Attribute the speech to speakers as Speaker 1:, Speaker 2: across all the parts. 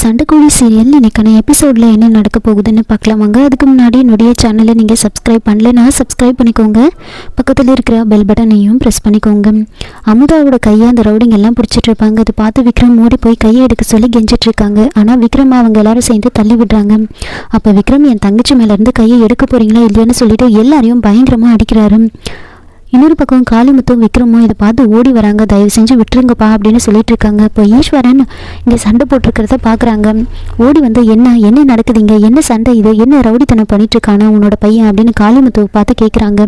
Speaker 1: சண்டைக்கோழி serial இன்றைக்கான எபிசோடில் என்ன நடக்க போகுதுன்னு பார்க்கலாம். வாங்க அதுக்கு முன்னாடி என்னுடைய சேனலை நீங்கள் சப்ஸ்கிரைப் பண்ணலன்னா சப்ஸ்கிரைப் பண்ணிக்கோங்க. பக்கத்தில் இருக்கிற பெல் பட்டனையும் ப்ரெஸ் பண்ணிக்கோங்க. அமுதாவோட கையை அந்த ரவுடிங் எல்லாம் பிடிச்சிட்டு இருப்பாங்க. அது பார்த்து விக்ரம் ஓடி போய் கையை எடுக்க சொல்லி கெஞ்சிட்ருக்காங்க ஆனால் விக்ரம் அவங்க எல்லாரும் சேர்ந்து தள்ளி விடுறாங்க. அப்போ விக்ரம் என் தங்கச்சி மேலேருந்து கையை எடுக்க போகிறீங்களா இல்லையான்னு சொல்லிட்டு எல்லாரையும் பயங்கரமாக அடிக்கிறாரு. இன்னொரு பக்கம் காளிமுத்தும் விக்ரமும் இதை பார்த்து ஓடி வராங்க. தயவு செஞ்சு விட்டுருங்கப்பா அப்படின்னு சொல்லிட்டு இருக்காங்க. இப்போ ஈஸ்வரன் இங்கே சண்டை போட்டிருக்கிறத பார்க்குறாங்க. ஓடி வந்து என்ன என்ன நடக்குதுங்க? என்ன சண்டை இது? என்ன ரவுடித்தனம் பண்ணிட்டு இருக்கானா உன்னோட பையன்? அப்படின்னு காளிமுத்துவை பார்த்து கேட்குறாங்க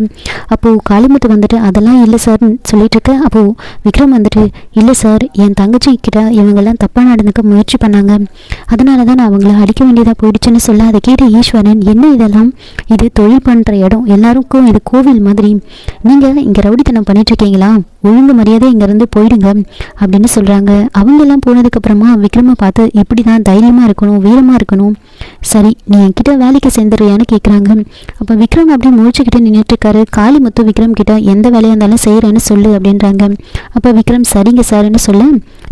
Speaker 1: அப்போது காளிமுத்து வந்துட்டு அதெல்லாம் இல்லை சார்ன்னு சொல்லிட்டு இருக்க. அப்போது விக்ரம் வந்துட்டு இல்லை சார் என் தங்கச்சி கிட்ட இவங்கெல்லாம் தப்பாக நடந்துக்க முயற்சி பண்ணாங்க. அதனால தான் நான் அவங்கள அடிக்க வேண்டியதாக போயிடுச்சுன்னு சொல்ல அதை கேட்ட ஈஸ்வரன் என்ன இதெல்லாம்? இது தொழில் பண்ணுற இடம். எல்லாருக்கும் இது கோவில் மாதிரி. நீங்கள் இங்கே ரவுடித்தனம் பண்ணிட்டு இருக்கீங்களா ஒழுங்கு மரியாதை இங்கேருந்து போயிடுங்க அப்படின்னு சொல்கிறாங்க அவங்கெல்லாம் போனதுக்கப்புறமா விக்ரமை பார்த்து இப்படி தான் தைரியமாக இருக்கணும் வீரமாக இருக்கணும். சரி நீ என்கிட்ட வேலைக்கு சேர்ந்துருவியான்னு கேட்குறாங்க அப்போ விக்ரம் அப்படியே முழிச்சுக்கிட்டு நின்றுட்டு இருக்காரு காளிமுத்து விக்ரம் கிட்ட எந்த வேலையாக இருந்தாலும் செய்கிறேன்னு சொல்லு அப்படின்றாங்க. அப்போ விக்ரம் சரிங்க சார்ன்னு சொல்ல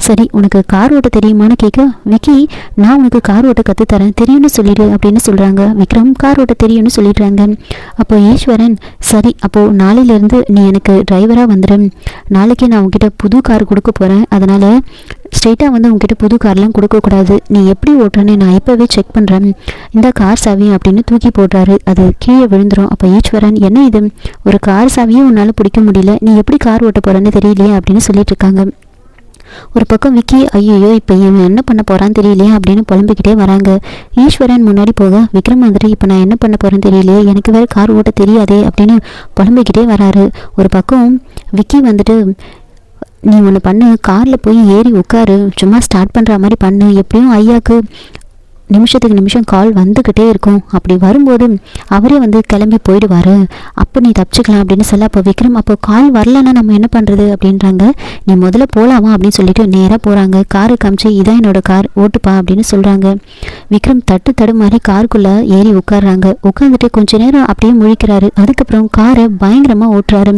Speaker 1: சரி உனக்கு கார் ஓட்ட தெரியுமான்னு கேட்க விக்கி நான் உனக்கு கார் ஓட்ட கற்றுத்தரேன் தெரியும்னு சொல்லிடு அப்படின்னு சொல்கிறாங்க விக்ரம் கார் ஓட்ட தெரியும்னு சொல்லிடுறாங்க. அப்போ ஈஸ்வரன் சரி அப்போது நாளையிலேருந்து நீ எனக்கு டிரைவராக வந்துடு நாளைக்கு நான் உங்ககிட்ட புது கார் கொடுக்க போகிறேன் அதனால் ஸ்ட்ரெயிட்டாக வந்து உங்ககிட்ட புது கார்லாம் கொடுக்கக்கூடாது நீ எப்படி ஓட்டுறேன்னு நான் இப்போவே செக் பண்ணுறேன் இந்த கார் சாவி அப்படின்னு தூக்கி போடுறாரு. அது கீழே விழுந்துடும் அப்போ ஈஸ்வரன் என்ன இது? ஒரு கார் சாவியும் உன்னால் பிடிக்க முடியல. நீ எப்படி கார் ஓட்ட போகிறேன்னு தெரியலையே? அப்படின்னு சொல்லிட்டு இருக்காங்க. ஒரு பக்கம் விக்கி ஐயோ இப்போ இவன் என்ன பண்ண போகிறான்னு தெரியலையே அப்படின்னு புலம்பிக்கிட்டே வராங்க. ஈஸ்வரன் முன்னாடி போக விக்ரம் வந்துட்டு இப்போ நான் என்ன பண்ண போகிறேன்னு தெரியலையே எனக்கு வேறு கார் ஓட்ட தெரியாதே அப்படின்னு புலம்பிக்கிட்டே வராரு. ஒரு பக்கம் விக்கி வந்துட்டு நீ ஒன்று பண்ணு காரில் போய் ஏறி உட்காரு சும்மா ஸ்டார்ட் பண்ணுற மாதிரி பண்ணு எப்படியும் ஐயாவுக்கு நிமிஷத்துக்கு நிமிஷம் கால் வந்துக்கிட்டே இருக்கும். அப்படி வரும்போது அவரே வந்து கிளம்பி போயிடுவார். அப்போ நீ தப்பிச்சுக்கலாம் அப்படின்னு சொல்ல அப்போ விக்ரம் அப்போ கால் வரலன்னா நம்ம என்ன பண்ணுறது அப்படின்றாங்க. நீ முதல்ல போகலாமா அப்படின்னு சொல்லிட்டு நேராக போகிறாங்க காரை காமிச்சு இதான் என்னோட கார் ஓட்டுப்பா அப்படின்னு சொல்கிறாங்க விக்ரம் தட்டு தடு மாதிரி காருக்குள்ளே ஏறி உட்காடுறாங்க உட்காந்துட்டு கொஞ்ச நேரம் அப்படியே முழிக்கிறாரு. அதுக்கப்புறம் காரை பயங்கரமாக ஓட்டுறாரு.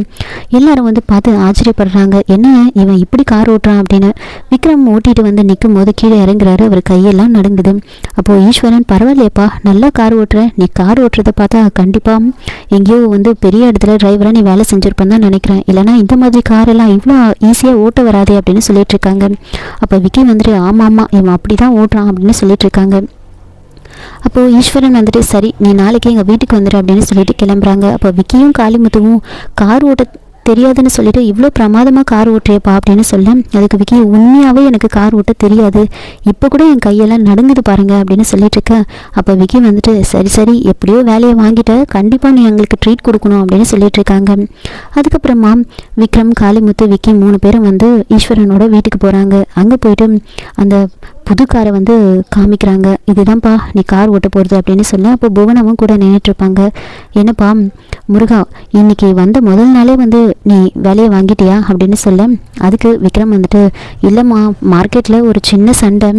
Speaker 1: எல்லாரும் வந்து பார்த்து ஆச்சரியப்படுறாங்க. என்ன இவன் இப்படி கார் ஓட்டுறான்? அப்படின்னு. விக்ரம் ஓட்டிட்டு வந்து நிற்கும் போது கீழே இறங்குறாரு. அவர் கையெல்லாம் நடுங்குது. அப்போது ஈஸ்வரன் பரவாயில்லையப்பா நல்லா கார் ஓட்டுற. நீ கார் ஓட்டுறதை பார்த்தா கண்டிப்பாக எங்கேயோ வந்து பெரிய இடத்துல டிரைவராக நீ வேலை செஞ்சுருப்பேன்னு தான் நினைக்கிறேன். இல்லைனா இந்த மாதிரி காரெல்லாம் இவ்வளோ ஈஸியாக ஓட்ட வராதே அப்படின்னு சொல்லிட்டு இருக்காங்க. அப்போ விக்கி வந்துட்டு ஆமாம் ஆமாம் இவன் அப்படி தான் ஓட்டுறான் அப்படின்னு சொல்லிட்டு இருக்காங்க. அப்போது ஈஸ்வரன் வந்துட்டு சரி நீ நாளைக்கு எங்கள் வீட்டுக்கு வந்துடு அப்படின்னு சொல்லிட்டு கிளம்புறாங்க. அப்போ விக்கியும் காளிமுத்துவும் கார் ஓட்ட தெரியாதுன்னு சொல்லிட்டு இவ்வளோ பிரமாதமாக கார் ஓட்டுறியப்பா அப்படின்னு சொல்ல அதுக்கு விக்கி உண்மையாகவே எனக்கு கார் ஓட்ட தெரியாது. இப்போ கூட என் கையெல்லாம் நடுங்குது பாருங்க அப்படின்னு சொல்லிட்டு இருக்க. அப்போ விக்கி வந்துட்டு சரி சரி எப்படியோ வேலையை வாங்கிட்ட கண்டிப்பாக நீ எங்களுக்கு ட்ரீட் கொடுக்கணும் அப்படின்னு சொல்லிட்டு இருக்காங்க. அதுக்கப்புறமா விக்ரம் காளிமுத்து விக்கி மூணு பேரும் வந்து ஈஸ்வரனோட வீட்டுக்கு போகிறாங்க அங்கே போயிட்டு அந்த புது காரை வந்து காமிக்கிறாங்க. இதுதான்ப்பா நீ கார் ஓட்ட போகிறது அப்படின்னு சொல்ல அப்போ புவனமும் கூட நின்றுட்டுருப்பாங்க என்னப்பா முருகா இன்னைக்கு வந்த முதல் நாளே வந்து நீ வேலையை வாங்கிட்டியா? அப்படின்னு சொல்ல அதுக்கு விக்ரம் வந்துட்டு இல்லைம்மா மார்க்கெட்டில் ஒரு சின்ன சண்டை.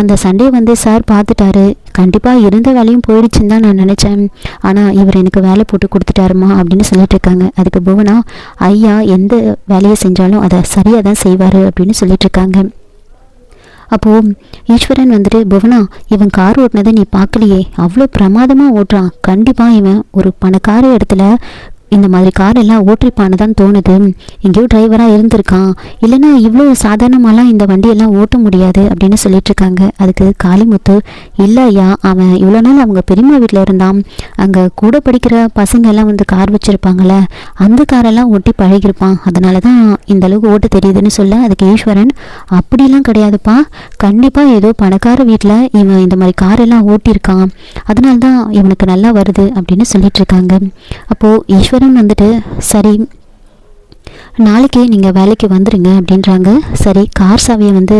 Speaker 1: அந்த சண்டையை வந்து சார் பார்த்துட்டாரு. கண்டிப்பாக இருந்த வேலையும் போயிடுச்சுன்னு தான் நான் நினச்சேன். ஆனால் இவர் எனக்கு வேலை போட்டு கொடுத்துட்டாருமா? அப்படின்னு சொல்லிட்டு இருக்காங்க அதுக்கு புவனா ஐயா எந்த வேலையை செஞ்சாலும் அதை சரியாக தான் செய்வார் அப்படின்னு சொல்லிட்டு இருக்காங்க அப்போது ஈஸ்வரன் வந்துட்டு புவனா இவன் கார் ஓட்டினதை நீ பார்க்கலையே. அவ்வளோ பிரமாதமாக ஓட்டுறான். கண்டிப்பாக இவன் ஒரு பணக்கார இடத்துல இந்த மாதிரி கார் எல்லாம் ஓட்டிருப்பான்னு தான் தோணுது. எங்கேயோ டிரைவராக இருந்திருக்கான். இல்லைன்னா இவ்வளோ சாதாரணமாலாம் இந்த வண்டியெல்லாம் ஓட்ட முடியாது அப்படின்னு சொல்லிட்டு இருக்காங்க அதுக்கு காளிமுத்து இல்லை ஐயா அவன் இவ்வளோ நாள் அவங்க பெரியம்மா வீட்டில் இருந்தான். அங்கே கூட படிக்கிற பசங்க எல்லாம் வந்து கார் வச்சுருப்பாங்கள்ல அந்த காரெல்லாம் ஓட்டி பழகிருப்பான் அதனால தான் இந்த அளவுக்கு ஓட்ட தெரியுதுன்னு சொல்ல அதுக்கு ஈஸ்வரன் அப்படிலாம் கிடையாதுப்பா. கண்டிப்பாக ஏதோ பணக்கார வீட்டில் இவன் இந்த மாதிரி காரெல்லாம் ஓட்டியிருக்கான். அதனால தான் இவனுக்கு நல்லா வருது அப்படின்னு சொல்லிட்டு இருக்காங்க அப்போது ஈஸ்வரன் வந்துட்டு சரி நாளைக்கு நீங்கள் வேலைக்கு வந்துடுங்க அப்படின்றாங்க. சரி கார் சாவியை வந்து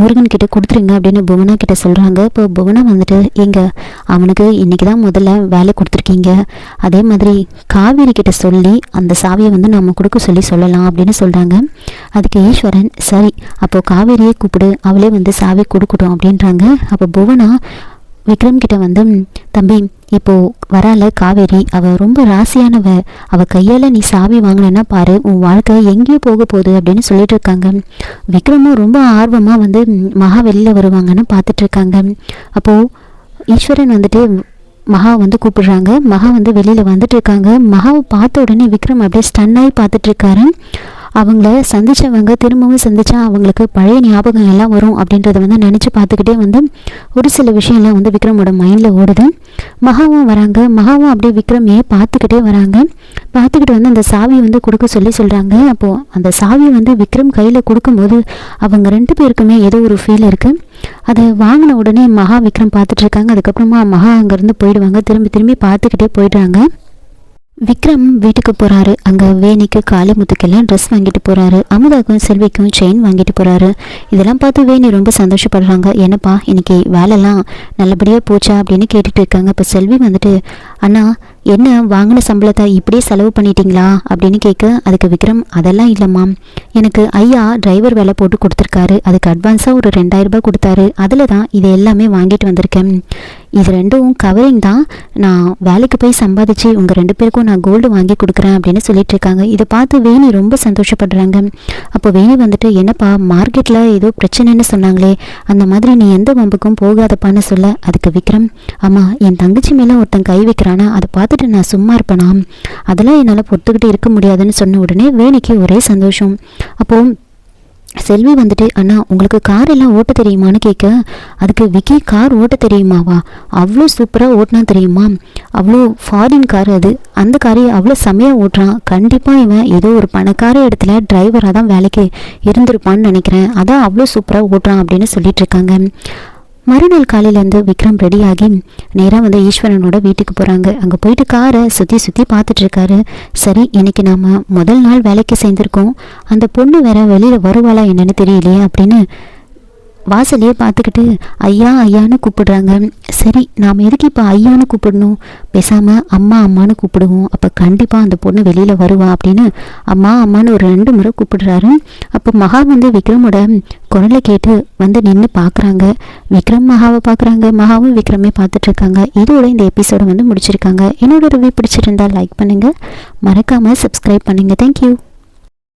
Speaker 1: முருகன் கிட்ட கொடுத்துருங்க அப்படின்னு புவனா கிட்ட சொல்கிறாங்க இப்போ புவனா வந்துட்டு எங்க அவனுக்கு இன்றைக்கி தான் முதல்ல வேலை கொடுத்துருக்கீங்க. அதே மாதிரி காவேரி கிட்ட சொல்லி அந்த சாவியை வந்து நம்ம கொடுக்க சொல்லி சொல்லலாம் அப்படின்னு சொல்கிறாங்க அதுக்கு ஈஸ்வரன் சரி அப்போது காவேரியை கூப்பிடு அவளே வந்து சாவி கொடுக்கட்டும் அப்படின்றாங்க. அப்போ புவனா விக்ரம் கிட்ட வந்து தம்பி இப்போ வரால காவேரி அவ ரொம்ப ராசியானவ. அவ கையால நீ சாவி வாங்கினா பாரு உன் வாழ்க்கை எங்கேயோ போக போகுது அப்படின்னு சொல்லிட்டு இருக்காங்க. விக்ரமும் ரொம்ப ஆர்வமா வந்து மகா வெளியில் வருவாங்கன்னு பார்த்துட்டு இருக்காங்க. அப்போ ஈஸ்வரன் வந்துட்டு மகா வந்து கூப்பிடுறாங்க. மகா வந்து வெளியில் வந்துட்டு இருக்காங்க. மகாவை பார்த்த உடனே விக்ரம் அப்படியே ஸ்டன் ஆகி பார்த்துட்டு இருக்காரு. அவங்கள சந்திச்சவங்க திரும்பவும் சந்திச்சா அவங்களுக்கு பழைய ஞாபகம் எல்லாம் வரும் அப்படின்றத வந்து நினச்சி பார்த்துக்கிட்டே வந்து ஒரு சில விஷயம்லாம் வந்து விக்ரமோட மைண்டில் ஓடுது. மகாவும் வராங்க. மகாவும் அப்படியே விக்ரமையே பார்த்துக்கிட்டே வராங்க. பார்த்துக்கிட்டு வந்து அந்த சாவியை வந்து கொடுக்க சொல்லி சொல்கிறாங்க அப்போது அந்த சாவியை வந்து விக்ரம் கையில் கொடுக்கும்போது அவங்க ரெண்டு பேருக்குமே ஏதோ ஒரு ஃபீல் இருக்குது அதை வாங்கின உடனே மகா விக்ரம் பார்த்துட்ருக்காங்க அதுக்கப்புறமா மகா அங்கேருந்து போயிடுவாங்க. திரும்பி திரும்பி பார்த்துக்கிட்டே போயிடுறாங்க. விக்ரம் வீட்டுக்கு போகிறாரு அங்கே வேணிக்கு காளிமுத்துக்கெல்லாம் ட்ரெஸ் வாங்கிட்டு போகிறாரு அமுதாக்கும் செல்விக்கும் செயின் வாங்கிட்டு போகிறாரு இதெல்லாம் பார்த்து வேணி ரொம்ப சந்தோஷப்படுறாங்க. என்னப்பா இன்னைக்கு வேலைலாம் நல்லபடியாக போச்சா அப்படின்னு கேட்டுட்டு இருக்காங்க. இப்போ செல்வி வந்துட்டு அண்ணா என்ன வாங்கின சம்பளத்தை இப்படியே செலவு பண்ணிட்டீங்களா? அப்படின்னு கேட்க அதுக்கு விக்ரம் அதெல்லாம் இல்லைம்மா எனக்கு ஐயா டிரைவர் வேலை போட்டு கொடுத்துருக்காரு. அதுக்கு அட்வான்ஸாக ஒரு ரெண்டாயிரம் ரூபாய் கொடுத்தாரு. அதில் தான் இது எல்லாமே வாங்கிட்டு வந்திருக்கேன். இது ரெண்டும் கவரிங் தான். நான் வேலைக்கு போய் சம்பாதிச்சு உங்கள் ரெண்டு பேருக்கும் நான் கோல்டு வாங்கி கொடுக்குறேன் அப்படின்னு சொல்லிட்டு இருக்காங்க. இதை பார்த்து வேணி ரொம்ப சந்தோஷப்படுறாங்க. அப்போ வேணி வந்துட்டு என்னப்பா மார்க்கெட்டில் ஏதோ பிரச்சனைன்னு சொன்னாங்களே. அந்த மாதிரி நீ எந்த வம்புக்கும் போகாதப்பான்னு சொல்ல அதுக்கு விக்ரம் ஆமாம் என் தங்கச்சி மேலே ஒருத்தன் கை வைக்கிறான். அதை பார்த்துட்டு நான் சும்மா இருப்பேனா? அதெல்லாம் என்னால் பொறுத்துக்கிட்டு இருக்க முடியாதுன்னு சொன்ன உடனே வேணிக்கு ஒரே சந்தோஷம். அப்போது செல்வி வந்துட்டு அண்ணா உங்களுக்கு கார் எல்லாம் ஓட்ட தெரியுமான்னு கேட்க அதுக்கு விக்கி கார் ஓட்ட தெரியுமாவா? அவ்வளோ சூப்பராக ஓட்டினா தெரியுமா? அவ்வளோ ஃபாரின் கார் அது. அந்த காரை அவ்வளோ செமையாக ஓட்டுறான். கண்டிப்பாக இவன் ஏதோ ஒரு பணக்கார இடத்துல டிரைவராக தான் வேலைக்கு இருந்திருப்பான்னு நினைக்கிறேன். அதான் அவ்வளோ சூப்பராக ஓட்டுறான் அப்படின்னு சொல்லிட்டு இருக்காங்க. மறுநாள் காலையிலேருந்து விக்ரம் ரெடியாகி நேராக வந்து ஈஸ்வரனோட வீட்டுக்கு போகிறாங்க அங்கே போயிட்டு காரை சுற்றி சுற்றி பார்த்துட்டு இருக்காரு. சரி இன்னைக்கு நாம் முதல் நாள் வேலைக்கு சேர்ந்துருக்கோம். அந்த பொண்ணு வேற வெளியில் வருவாளா என்னன்னு தெரியலையே அப்படின்னு வாசலையே பார்த்துக்கிட்டு ஐயா ஐயான்னு கூப்பிடுறாங்க. சரி நாம் எதுக்கு இப்போ ஐயான்னு கூப்பிடணும்? பேசாமல் அம்மா அம்மான்னு கூப்பிடுவோம். அப்போ கண்டிப்பாக அந்த பொண்ணு வெளியில் வருவா அப்படின்னு அம்மா அம்மான்னு ஒரு ரெண்டு முறை கூப்பிடுறாரு. அப்போ மகா வந்து விக்ரமோட குரலை கேட்டு வந்து நின்று பார்க்குறாங்க விக்ரம் மகாவை பார்க்குறாங்க மகாவும் விக்ரமே பார்த்துட்ருக்காங்க. இதோட இந்த எபிசோடை வந்து முடிச்சிருக்காங்க. என்னோட ரிவ்யூ பிடிச்சிருந்தா லைக் பண்ணுங்கள் மறக்காமல் சப்ஸ்கிரைப் பண்ணுங்கள் தேங்க்யூ